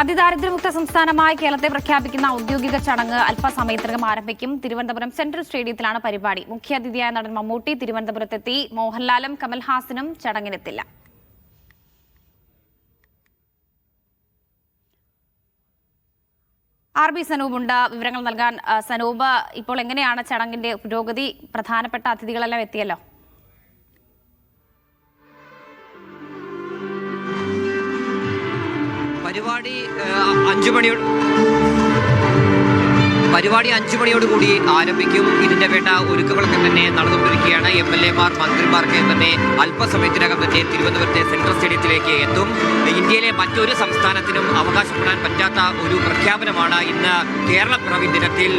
അതിദാരിദ്ര്യമുക്ത സംസ്ഥാനമായി കേരളത്തെ പ്രഖ്യാപിക്കുന്ന ഔദ്യോഗിക ചടങ്ങ് അല്പസമയത്തിനകം ആരംഭിക്കും. തിരുവനന്തപുരം സെൻട്രൽ സ്റ്റേഡിയത്തിലാണ് പരിപാടി. മുഖ്യാതിഥിയായ നടൻ മമ്മൂട്ടി തിരുവനന്തപുരത്തെത്തി. മോഹൻലാലും കമൽഹാസനും ചടങ്ങിനെത്തില്ല. R B സനൂപുണ്ട്. വിവരങ്ങൾ നൽകാൻ സനൂപ് ഇപ്പോൾ എങ്ങനെയാണ് ചടങ്ങിന്റെ പുരോഗതി? പ്രധാനപ്പെട്ട അതിഥികളെല്ലാം എത്തിയല്ലോ. പരിപാടി അഞ്ചു മണിയോട് പരിപാടി അഞ്ചു മണിയോടുകൂടി ആരംഭിക്കും. ഇതിന്റെ വേണ്ട ഒരുക്കങ്ങളൊക്കെ തന്നെ നടന്നുകൊണ്ടിരിക്കുകയാണ്. എം എൽ എമാർ മന്ത്രിമാർക്ക് തന്നെ അല്പസമയത്തിനകം തന്നെ തിരുവനന്തപുരത്തെ സെൻട്രൽ സ്റ്റേഡിയത്തിലേക്ക് എത്തും. ഇന്ത്യയിലെ മറ്റൊരു സംസ്ഥാനത്തിനും അവകാശപ്പെടാൻ പറ്റാത്ത ഒരു പ്രഖ്യാപനമാണ് ഇന്ന് കേരള പിറവി ദിനത്തിൽ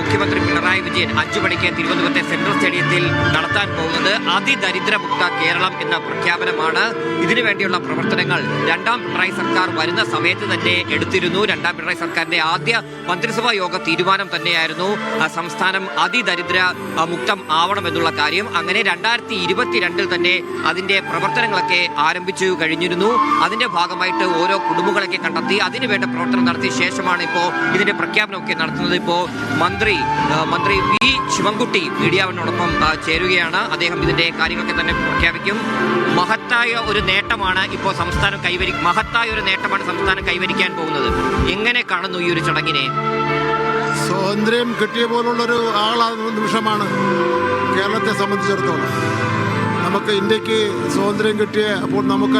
മുഖ്യമന്ത്രി പിണറായി വിജയൻ അഞ്ചു മണിക്ക് തിരുവനന്തപുരത്തെ സെൻട്രൽ സ്റ്റേഡിയത്തിൽ നടത്താൻ പോകുന്നത്. അതിദരിദ്രമുക്ത കേരളം എന്ന പ്രഖ്യാപനമാണ്. ഇതിനു വേണ്ടിയുള്ള പ്രവർത്തനങ്ങൾ രണ്ടാം പിണറായി സർക്കാർ വരുന്ന സമയത്ത് തന്നെ എടുത്തിരുന്നു. രണ്ടാം പിണറായി സർക്കാരിന്റെ ആദ്യ മന്ത്രിസഭാ യോഗ തീരുമാനം തന്നെയായിരുന്നു. ആ, സംസ്ഥാനം അതിദരിദ്ര മുക്തം ആവണം എന്നുള്ള കാര്യം അങ്ങനെ രണ്ടായിരത്തി ഇരുപത്തിരണ്ടിൽ തന്നെ അതിന്റെ പ്രവർത്തനങ്ങളൊക്കെ ആരംഭിച്ചു കഴിഞ്ഞിരുന്നു. അതിന്റെ ഭാഗമായിട്ട് ഓരോ കുടുംബങ്ങളൊക്കെ കണ്ടെത്തി അതിനുവേണ്ട പ്രവർത്തനം നടത്തിയ ശേഷമാണ് ഇപ്പോൾ ഇതിന്റെ പ്രഖ്യാപനമൊക്കെ നടത്തുന്നത്. ഇപ്പോൾ മന്ത്രി മന്ത്രി വി ശിവൻകുട്ടി മീഡിയാവിനോടൊപ്പം ചേരുകയാണ്. അദ്ദേഹം ഇതിന്റെ കാര്യങ്ങളൊക്കെ തന്നെ പ്രഖ്യാപിക്കും. മഹത്തായ ഒരു നേട്ടമാണ് ഇപ്പോൾ സംസ്ഥാനം കൈവരി മഹത്തായ ഒരു നേട്ടമാണ് സംസ്ഥാനം കൈവരിക്കാൻ പോകുന്നത്. എങ്ങനെ കാണുന്നു ഈ ഒരു ചടങ്ങിനെ? സ്വാതന്ത്ര്യം കിട്ടിയ പോലുള്ളൊരു ആളാകുന്ന നിമിഷമാണ് കേരളത്തെ സംബന്ധിച്ചിടത്തോളം. നമുക്ക് ഇന്ത്യയ്ക്ക് സ്വാതന്ത്ര്യം കിട്ടിയ അപ്പോൾ നമുക്ക്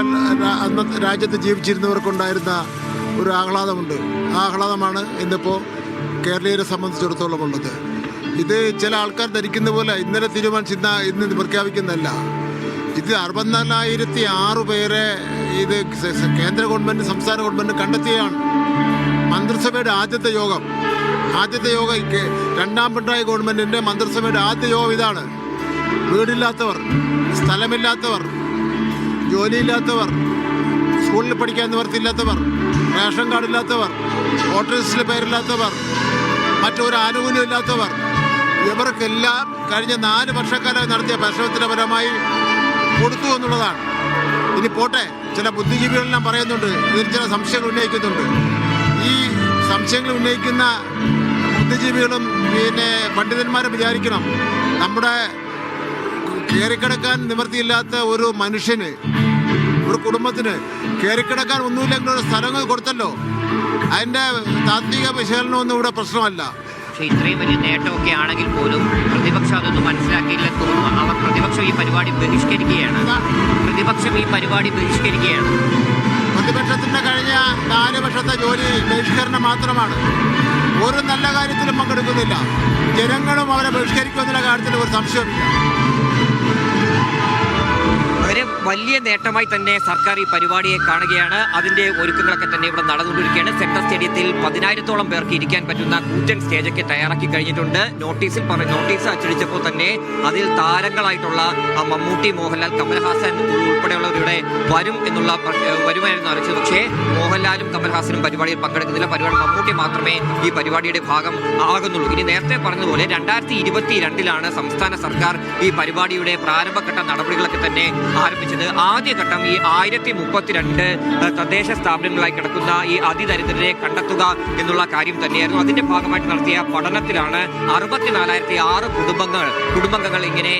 അന്ന് രാജ്യത്ത് ജീവിച്ചിരുന്നവർക്കുണ്ടായിരുന്ന ഒരു ആഹ്ലാദമുണ്ട്. ആ ആഹ്ലാദമാണ് ഇന്നിപ്പോൾ കേരളീയരെ സംബന്ധിച്ചിടത്തോളം ഉള്ളത് ഇത് ചില ആൾക്കാർ ധരിക്കുന്ന പോലെ ഇന്നലെ തീരുമാനിച്ചിരുന്ന ഇന്ന് പ്രഖ്യാപിക്കുന്നതല്ല. ഇത് അറുപത്തിനാലായിരത്തി ആറ് പേരെ ഇത് കേന്ദ്ര ഗവൺമെന്റ് സംസ്ഥാന ഗവൺമെന്റ് കണ്ടെത്തിയാണ് മന്ത്രിസഭയുടെ ആദ്യത്തെ യോഗം. ആദ്യത്തെ യോഗ രണ്ടാം പിണറായി ഗവൺമെന്റിന്റെ മന്ത്രിസഭയുടെ ആദ്യ യോഗം ഇതാണ്. വീടില്ലാത്തവർ സ്ഥലമില്ലാത്തവർ ജോലിയില്ലാത്തവർ സ്കൂളിൽ പഠിക്കാൻ നിവർത്തിയില്ലാത്തവർ റേഷൻ കാർഡ് ഇല്ലാത്തവർ വോട്ടർ ലിസ്റ്റിൽ പേരില്ലാത്തവർ മറ്റൊരു ആനുകൂല്യം ഇല്ലാത്തവർ ഇവർക്കെല്ലാം കഴിഞ്ഞ നാല് വർഷക്കാലം നടത്തിയ പരിശ്രമത്തിന്റെ പരമായി കൊടുത്തു എന്നുള്ളതാണ്. ഇനി പോട്ടെ ചില ബുദ്ധിജീവികളെല്ലാം പറയുന്നുണ്ട് ഇതിൽ ചില സംശയങ്ങൾ ഉന്നയിക്കുന്നുണ്ട്. ഈ സംശയങ്ങൾ ഉന്നയിക്കുന്ന ബുദ്ധിജീവികളും പിന്നെ പണ്ഡിതന്മാരും വിചാരിക്കണം നമ്മുടെ കയറിക്കിടക്കാൻ നിവൃത്തിയില്ലാത്ത ഒരു മനുഷ്യന് ഒരു കുടുംബത്തിന് കയറിക്കിടക്കാൻ ഒന്നുമില്ലെങ്കിൽ ഒരു സ്ഥലങ്ങൾ കൊടുത്തല്ലോ. അതിന്റെ താത്വിക വിശകലനമൊന്നും ഇവിടെ പ്രശ്നമല്ല. പക്ഷേ ഇത്രയും വലിയ നേട്ടമൊക്കെ ആണെങ്കിൽ പോലും പ്രതിപക്ഷം അതൊന്നും മനസ്സിലാക്കിയില്ലെന്ന് തോന്നുന്നു. അവർ പ്രതിപക്ഷം ഈ പരിപാടി ബഹിഷ്കരിക്കുകയാണ്. പ്രതിപക്ഷം ഈ പരിപാടി ബഹിഷ്കരിക്കുകയാണ്. പ്രതിപക്ഷത്തിന്റെ കഴിഞ്ഞ നാല് വർഷത്തെ ജോലി ബഹിഷ്കരണം മാത്രമാണ്. ഒരു നല്ല കാര്യത്തിലും പങ്കെടുക്കുന്നില്ല. ജനങ്ങളും അവരെ ബഹിഷ്കരിക്കുമെന്നുള്ള കാര്യത്തിൽ ഒരു സംശയമില്ല വലിയ നേട്ടമായി തന്നെ സർക്കാർ ഈ പരിപാടിയെ കാണുകയാണ്. അതിന്റെ ഒരുക്കങ്ങളൊക്കെ തന്നെ ഇവിടെ നടന്നുകൊണ്ടിരിക്കുകയാണ്. സെൻട്രൽ സ്റ്റേഡിയത്തിൽ പതിനായിരത്തോളം പേർക്ക് ഇരിക്കാൻ പറ്റുന്ന കൂറ്റൻ സ്റ്റേജൊക്കെ തയ്യാറാക്കി കഴിഞ്ഞിട്ടുണ്ട്. നോട്ടീസിൽ പറഞ്ഞു നോട്ടീസ് അച്ചടിച്ചപ്പോൾ തന്നെ അതിൽ താരങ്ങളായിട്ടുള്ള മമ്മൂട്ടി മോഹൻലാൽ കമൽഹാസൻ ഉൾപ്പെടെയുള്ളവരുടെ വരും എന്നുള്ള വരുമായിരുന്നു അറിയിച്ചത്. പക്ഷേ മോഹൻലാലും കമൽഹാസനും പരിപാടിയിൽ പങ്കെടുക്കുന്നില്ല. പരിപാടി മമ്മൂട്ടി മാത്രമേ ഈ പരിപാടിയുടെ ഭാഗം ആകുന്നുള്ളൂ. ഇനി നേരത്തെ പറഞ്ഞതുപോലെ രണ്ടായിരത്തി ഇരുപത്തി രണ്ടിലാണ് സംസ്ഥാന സർക്കാർ ഈ പരിപാടിയുടെ പ്രാരംഭഘട്ട നടപടികളൊക്കെ തന്നെ ആരംഭിച്ചത്. ആദ്യഘട്ടം ഈ ആയിരത്തി മുപ്പത്തിരണ്ട് തദ്ദേശ സ്ഥാപനങ്ങളായി കിടക്കുന്ന ഈ അതിദരിദ്രരെ കണ്ടെത്തുക എന്നുള്ള കാര്യം തന്നെയായിരുന്നു. അതിന്റെ ഭാഗമായിട്ട് നടത്തിയ പഠനത്തിലാണ് അറുപത്തിനാലായിരത്തി ആറ് കുടുംബങ്ങൾ കുടുംബങ്ങൾ ഇങ്ങനെ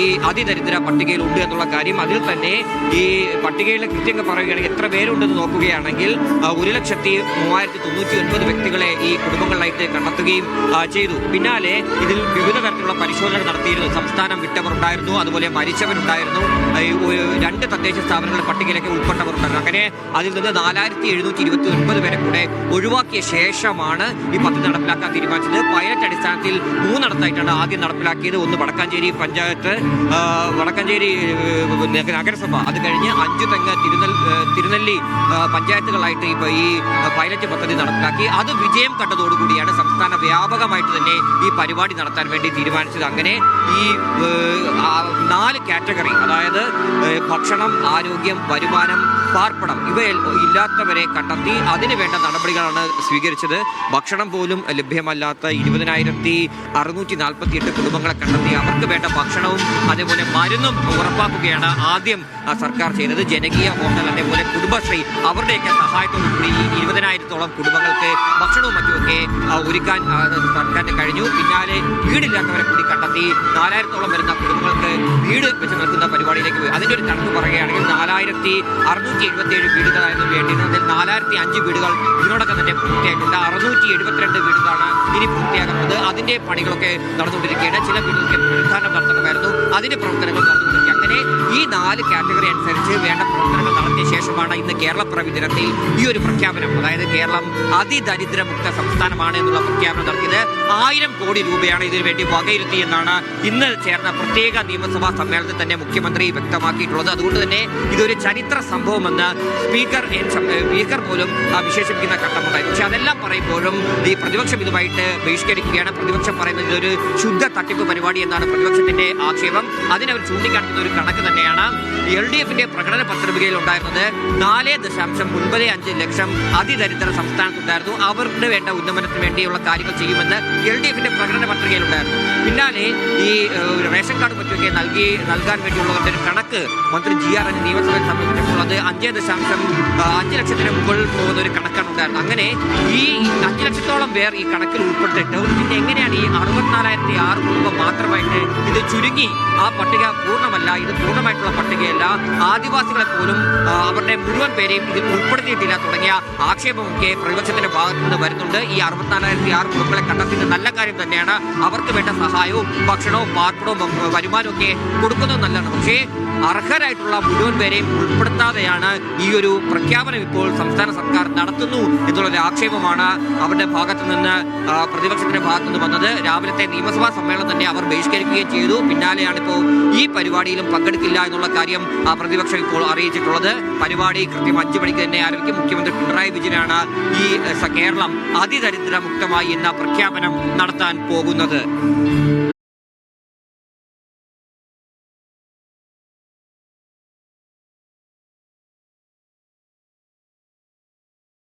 ഈ അതിദരിദ്ര പട്ടികയിൽ ഉണ്ട് എന്നുള്ള കാര്യം അതിൽ തന്നെ ഈ പട്ടികയിലെ കൃത്യങ്ങൾ പറയുകയാണെങ്കിൽ എത്ര പേരുണ്ടെന്ന് നോക്കുകയാണെങ്കിൽ ഒരു ലക്ഷത്തി മൂവായിരത്തി തൊണ്ണൂറ്റി ഒൻപത് വ്യക്തികളെ ഈ കുടുംബങ്ങളിലായിട്ട് കണ്ടെത്തുകയും ചെയ്തു. പിന്നാലെ ഇതിൽ വിവിധ തരത്തിലുള്ള പരിശോധനകൾ നടത്തിയിരുന്നു. സംസ്ഥാനം വിട്ടവർ ഉണ്ടായിരുന്നു അതുപോലെ മരിച്ചവരുണ്ടായിരുന്നു. രണ്ട് തദ്ദേശ സ്ഥാപനങ്ങളുടെ പട്ടികയിലൊക്കെ ഉൾപ്പെട്ടവരുണ്ടായിരുന്നു അങ്ങനെ അതിൽ നിന്ന് നാലായിരത്തി എഴുന്നൂറ്റി ഇരുപത്തി ഒൻപത് പേരെ കൂടെ ഒഴിവാക്കിയ ശേഷമാണ് ഈ പദ്ധതി നടപ്പിലാക്കാൻ തീരുമാനിച്ചത്. പൈലറ്റ് അടിസ്ഥാനത്തിൽ മൂന്നിടത്തായിട്ടാണ് ആദ്യം നടപ്പിലാക്കിയത്. ഒന്ന് വടക്കാഞ്ചേരി പഞ്ചായത്ത് വടക്കാഞ്ചേരി നഗരസഭ. അത് കഴിഞ്ഞ് അഞ്ചു തെങ്ങ് തിരുനെൽ തിരുനെല്ലി പഞ്ചായത്തുകളായിട്ട് ഈ പൈലറ്റ് പദ്ധതി നടപ്പിലാക്കി. അത് വിജയം കണ്ടതോടുകൂടിയാണ് സംസ്ഥാന വ്യാപകമായിട്ട് തന്നെ ഈ പരിപാടി നടത്താൻ വേണ്ടി തീരുമാനിച്ചത്. അങ്ങനെ ഈ നാല് കാറ്റഗറി അതായത് ഭക്ഷണം ആരോഗ്യം വരുമാനം പാർപ്പിടം. ഇവ ഇല്ലാത്തവരെ കണ്ടെത്തി അതിന് വേണ്ട നടപടികളാണ് സ്വീകരിച്ചത്. ഭക്ഷണം പോലും ലഭ്യമല്ലാത്ത ഇരുപതിനായിരത്തി അറുന്നൂറ്റി നാൽപ്പത്തി എട്ട് കുടുംബങ്ങളെ കണ്ടെത്തി അവർക്ക് വേണ്ട ഭക്ഷണവും അതേപോലെ മരുന്നും ഉറപ്പാക്കുകയാണ് ആദ്യം സർക്കാർ ചെയ്തത്. ജനകീയ ഹോട്ടൽ അതേപോലെ കുടുംബശ്രീ അവരുടെയൊക്കെ സഹായത്തോടുകൂടി ഈ ഇരുപതിനായിരത്തോളം കുടുംബങ്ങൾക്ക് ഭക്ഷണവും മറ്റുമൊക്കെ ഒരുക്കാൻ സർക്കാരിന് കഴിഞ്ഞു. പിന്നാലെ വീടില്ലാത്തവരെ കൂടി കണ്ടെത്തി നാലായിരത്തോളം വരുന്ന കുടുംബങ്ങൾക്ക് വീട് വെച്ച് നിൽക്കുന്ന പരിപാടിയിലേക്ക് പോയി. അതിന്റെ ഒരു കണക്ക് പറയുകയാണെങ്കിൽ നാലായിരത്തി അറുന്നൂറ്റി എഴുപത്തി ഏഴ് വീടുകളായിരുന്നു വേണ്ടിയിരുന്നത് അതിൽ നാലായിരത്തി അഞ്ച് വീടുകൾ ഇതിനോടൊക്കെ തന്നെ പൂർത്തിയായിട്ടുണ്ട്. അറുന്നൂറ്റി എഴുപത്തിരണ്ട് വീടുകളാണ് ഇനി പൂർത്തിയാക്കുന്നത്. അതിന്റെ പണികളൊക്കെ നടന്നുകൊണ്ടിരിക്കുകയാണ്. ചില വീടുകൾക്ക് പുനരുദ്ധാരണം നടത്തണമായിരുന്നു അതിന്റെ പ്രവർത്തനങ്ങൾ നടന്നുകൊണ്ടിരിക്കുക അങ്ങനെ ഈ നാല് കാറ്റഗറി അനുസരിച്ച് വേണ്ട പ്രവർത്തനങ്ങൾ ശേഷമാണ് ഇന്ന് കേരളപ്പിറവി ദിനത്തിൽ ഈ ഒരു പ്രഖ്യാപനം. അതായത് കേരളം അതിദരിദ്രമുക്ത സംസ്ഥാനമാണ് എന്നുള്ള പ്രഖ്യാപനം നടത്തിയത്. ആയിരം കോടി രൂപയാണ് ഇതിനു വേണ്ടി വകയിരുത്തിയെന്നാണ് ഇന്ന് ചേർന്ന പ്രത്യേക നിയമസഭാ സമ്മേളനത്തിൽ തന്നെ മുഖ്യമന്ത്രി വ്യക്തമാക്കിയിട്ടുള്ളത്. അതുകൊണ്ട് തന്നെ ഇതൊരു ചരിത്ര സംഭവമെന്ന് സ്പീക്കർ സ്പീക്കർ പോലും വിശേഷിപ്പിക്കുന്ന ഘട്ടമുണ്ടായി. പക്ഷെ അതെല്ലാം പറയുമ്പോഴും ഈ പ്രതിപക്ഷം ഇതുമായിട്ട് ബഹിഷ്കരിക്കുകയാണ്. പ്രതിപക്ഷം പറയുന്നത് ഇതൊരു ശുദ്ധ തട്ടിപ്പ് പരിപാടി എന്നാണ് പ്രതിപക്ഷത്തിന്റെ ആക്ഷേപം. അതിനവർ ചൂണ്ടിക്കാണിക്കുന്ന ഒരു കണക്ക് തന്നെയാണ്. എൽ ഡി എഫിന്റെ പ്രകടന പത്രികയിൽ ഉണ്ടായിരുന്നത് നാല് ദശാംശം ഒൻപത് അഞ്ച് ലക്ഷം അതിദരിദ്ര സംസ്ഥാനത്തുണ്ടായിരുന്നു. അവർക്ക് വേണ്ട ഉന്നമനത്തിന് വേണ്ടിയുള്ള കാര്യങ്ങൾ ചെയ്യുമെന്ന് എൽ ഡി എഫിന്റെ പ്രകടന പത്രികയിലുണ്ടായിരുന്നു. പിന്നാലെ ഈ റേഷൻ കാർഡ് മറ്റുമൊക്കെ നൽകി നൽകാൻ വേണ്ടിയുള്ളവരുടെ ഒരു കണക്ക് മന്ത്രി ജി ആർ എൻ നിയമസഭയിൽ സമർപ്പിച്ചപ്പോൾ അത് അഞ്ച് ദശാംശം അഞ്ച് ലക്ഷത്തിന് മുകളിൽ പോകുന്ന ഒരു കണക്കാണ് ഉണ്ടായിരുന്നത്. അങ്ങനെ ഈ അഞ്ച് ലക്ഷത്തോളം പേർ ഈ കണക്കിൽ ഉൾപ്പെട്ടിട്ട് പിന്നെ എങ്ങനെയാണ് ഈ അറുപത്തിനാലായിരത്തി ആറ് കുടുംബം മാത്രമായിട്ട് ഇത് ചുരുങ്ങി ആ പട്ടിക പൂർണമല്ല ഇത് പൂർണമായിട്ടുള്ള പട്ടികയല്ല. ആദിവാസികളെ പോലും അവരുടെ മുഴുവൻ പേരെയും ഇതിൽ ഉൾപ്പെടുത്തിയിട്ടില്ല. തുടങ്ങിയ ആക്ഷേപമൊക്കെ പ്രതിപക്ഷത്തിന്റെ ഭാഗത്തു നിന്ന് വരുന്നുണ്ട്. ഈ അറുപത്തിനാലായിരത്തി ആറ് കുടുംബങ്ങളെ കണ്ടെത്തിയത് നല്ല കാര്യം തന്നെയാണ്. അവർക്ക് വേണ്ട സഹായവും ഭക്ഷണവും പാർപ്പിടവും ഒക്കെ കൊടുക്കുന്നത് നല്ലതാണ്. പക്ഷേ അർഹരായിട്ടുള്ള മുഴുവൻ പേരെയും ഉൾപ്പെടുത്താതെയാണ് ഈ ഒരു പ്രഖ്യാപനം ഇപ്പോൾ സംസ്ഥാന സർക്കാർ നടത്തുന്നു എന്നുള്ളൊരു ആക്ഷേപമാണ് അവരുടെ ഭാഗത്തു നിന്ന് പ്രതിപക്ഷത്തിന്റെ ഭാഗത്തു നിന്ന് വന്നത്. രാവിലത്തെ നിയമസഭാ സമ്മേളനം തന്നെ അവർ ബഹിഷ്കരിക്കുകയും ചെയ്തു. പിന്നാലെയാണ് ഇപ്പോൾ ഈ പരിപാടിയിലും പങ്കെടുക്കില്ല എന്നുള്ള കാര്യം പ്രതിപക്ഷം ഇപ്പോൾ അറിയിച്ചിട്ടുള്ളത്. പരിപാടി കൃത്യം അഞ്ചു മണിക്ക് തന്നെ ആരംഭിക്കും. മുഖ്യമന്ത്രി പിണറായി വിജയനാണ് ഈ കേരളം അതിദരിദ്രമുക്തമായി എന്ന പ്രഖ്യാപനം നടത്താൻ പോകുന്നത്.